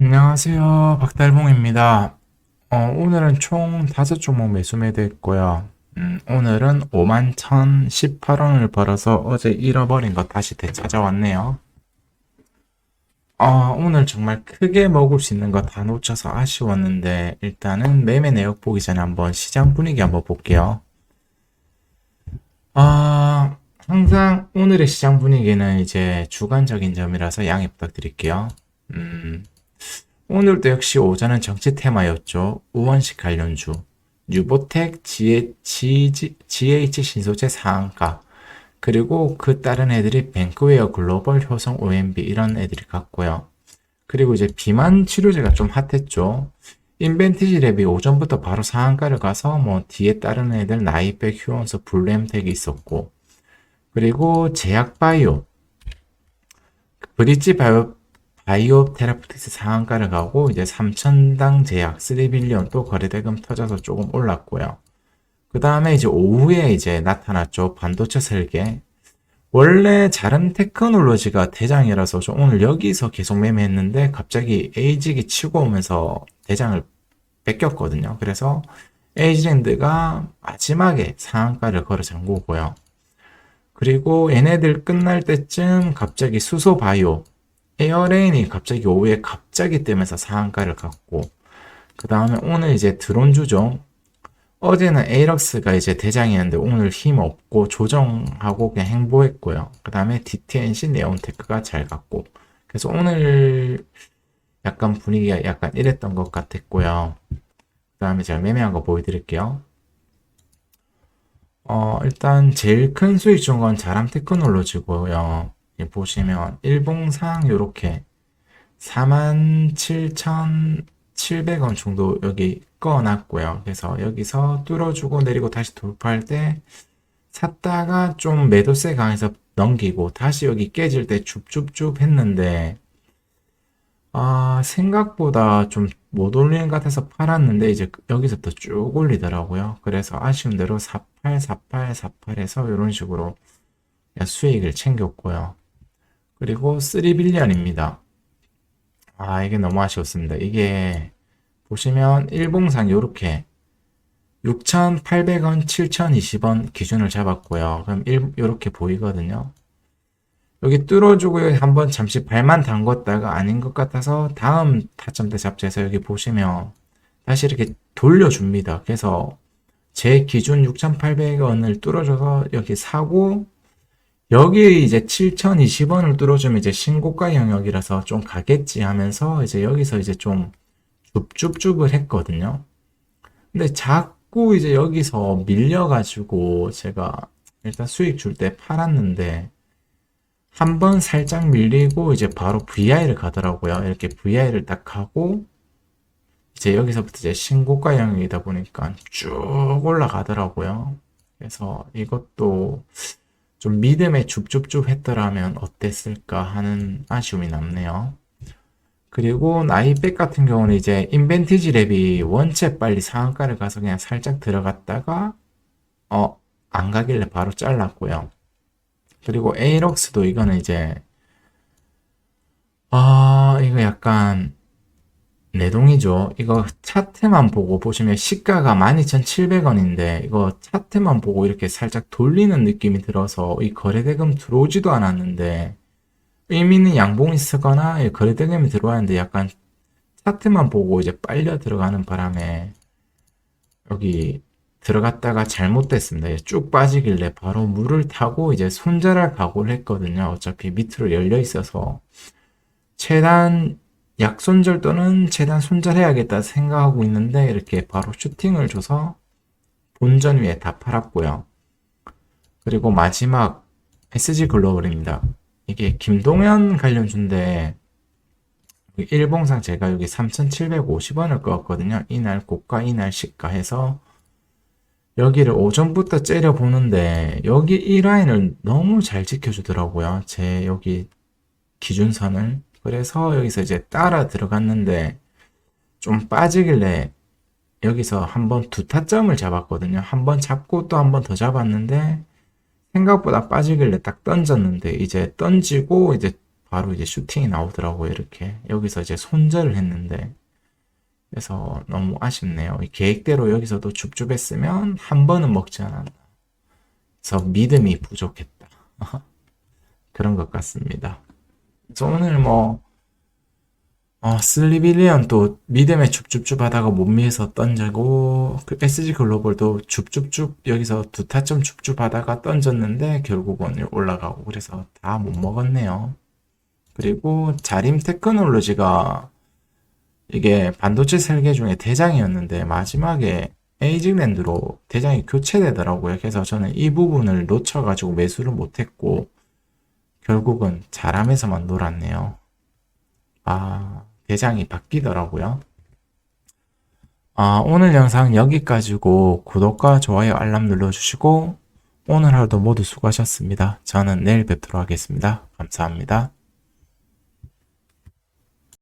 안녕하세요. 박달봉입니다. 어, 오늘은 총 5종목 매수 매도했고요. 음, 오늘은 51,018원을 벌어서 어제 잃어버린 거 다시 되찾아왔네요. 어, 오늘 정말 크게 먹을 수 있는 거 다 놓쳐서 아쉬웠는데 일단은 매매 내역 보기 전에 한번 시장 분위기 한번 볼게요. 아, 항상 오늘의 시장 분위기는 이제 주관적인 점이라서 양해 부탁드릴게요. 음, 오늘도 역시 오전은 정치 테마였죠. 우원식 관련주, 뉴보텍, GH, GH 신소재 상한가, 그리고 그 다른 애들이 뱅크웨어 글로벌 효성 OMB 이런 애들이 갔고요. 그리고 이제 비만 치료제가 좀 핫했죠. 인벤티지 랩이 오전부터 바로 상한가를 가서 뭐 뒤에 다른 애들 나이백, 휴원서, 블루엠텍이 있었고 그리고 제약바이오, 브릿지 바이오 바이오 테라푸틱스 상한가를 가고 이제 3천당 제약 3빌리언 또 거래대금 터져서 조금 올랐고요. 그 다음에 이제 오후에 이제 나타났죠. 반도체 설계. 원래 자른 테크놀로지가 대장이라서 저 오늘 여기서 계속 매매했는데 갑자기 에이직이 치고 오면서 대장을 뺏겼거든요. 그래서 에이지랜드가 마지막에 상한가를 걸어 잠그고요. 그리고 얘네들 끝날 때쯤 갑자기 수소 바이오 에어레인이 갑자기 오후에 갑자기 뜨면서 상한가를 갔고 그 다음에 오늘 이제 드론주죠. 어제는 에이럭스가 이제 대장이었는데 오늘 힘 없고 조정하고 그냥 행보했고요. 그 다음에 DTNC 네온테크가 잘 갔고 그래서 오늘 약간 분위기가 약간 이랬던 것 같았고요. 그 다음에 제가 매매한 거 보여드릴게요. 어, 일단 제일 큰 수익 준건 자람 테크놀로지고요. 보시면 일봉상 요렇게 47,700원 정도 여기 꺼놨고요. 그래서 여기서 뚫어주고 내리고 다시 돌파할 때 샀다가 좀 매도세 강해서 넘기고 다시 여기 깨질 때 줍줍줍 했는데 아, 생각보다 좀 못 올리는 것 같아서 팔았는데 이제 여기서부터 쭉 올리더라고요. 그래서 아쉬운 대로 48, 48, 48해서 이런 식으로 수익을 챙겼고요. 그리고 3빌리언입니다. 아, 이게 너무 아쉬웠습니다. 이게 보시면 일봉상 이렇게 6,800원, 7,020원 기준을 잡았고요. 그럼 이렇게 보이거든요. 여기 뚫어주고 한번 잠시 발만 담궜다가 아닌 것 같아서 다음 타점대 잡지 해서 여기 보시면 다시 이렇게 돌려줍니다. 그래서 제 기준 6,800원을 뚫어줘서 여기 사고 여기 이제 7,020원을 뚫어주면 이제 신고가 영역이라서 좀 가겠지 하면서 이제 여기서 이제 좀 줍줍줍을 했거든요. 근데 자꾸 이제 여기서 밀려가지고 제가 일단 수익 줄 때 팔았는데 한 번 살짝 밀리고 이제 바로 VI를 가더라고요. 이렇게 VI를 딱 하고 이제 여기서부터 이제 신고가 영역이다 보니까 쭉 올라가더라고요. 그래서 이것도 좀 믿음에 줍줍줍 했더라면 어땠을까 하는 아쉬움이 남네요. 그리고 나이백 같은 경우는 이제 인벤티지 랩이 원체 빨리 상한가를 가서 그냥 살짝 들어갔다가 어, 안 가길래 바로 잘랐고요. 그리고 에이럭스도 이거는 이제 아, 이거 약간 내동이죠. 이거 차트만 보고 보시면 시가가 12,700원인데 이거 차트만 보고 이렇게 살짝 돌리는 느낌이 들어서 이 거래대금 들어오지도 않았는데 의미 있는 양봉이 쓰거나 거래대금이 들어왔는데 약간 차트만 보고 이제 빨려 들어가는 바람에 여기 들어갔다가 잘못됐습니다. 쭉 빠지길래 바로 물을 타고 이제 손절할 각오를 했거든요. 어차피 밑으로 열려 있어서 최단 약손절 또는 재단 손절해야겠다 생각하고 있는데 이렇게 바로 슈팅을 줘서 본전 위에 다 팔았고요. 그리고 마지막 SG 글로벌입니다. 이게 김동현 관련주인데 일봉상 제가 여기 3,750원을 꺼왔거든요. 이날 고가, 이날 시가 해서 여기를 오전부터 째려 보는데 여기 이 라인을 너무 잘 지켜주더라고요. 제 여기 기준선을. 그래서 여기서 이제 따라 들어갔는데 좀 빠지길래 여기서 한번 두 타점을 잡았거든요. 한 번 잡고 또 한 번 더 잡았는데 생각보다 빠지길래 딱 던졌는데 이제 던지고 이제 바로 이제 슈팅이 나오더라고요. 이렇게 여기서 이제 손절을 했는데 그래서 너무 아쉽네요. 이 계획대로 여기서도 줍줍했으면 한 번은 먹지 않았나. 그래서 믿음이 부족했다. 그런 것 같습니다. 오늘 뭐 어, 슬리빌리언 또 믿음에 줍줍줍 하다가 못 미에서 던지고 그 SG 글로벌도 줍줍줍 여기서 두 타점 줍줍 하다가 던졌는데 결국은 올라가고 그래서 다 못 먹었네요. 그리고 자림 테크놀로지가 이게 반도체 설계 중에 대장이었는데 마지막에 에이징랜드로 대장이 교체되더라고요. 그래서 저는 이 부분을 놓쳐가지고 매수를 못했고 결국은 자람에서만 놀았네요. 아, 대장이 바뀌더라고요. 아, 오늘 영상 여기까지고 구독과 좋아요 알람 눌러주시고 오늘 하루도 모두 수고하셨습니다. 저는 내일 뵙도록 하겠습니다. 감사합니다.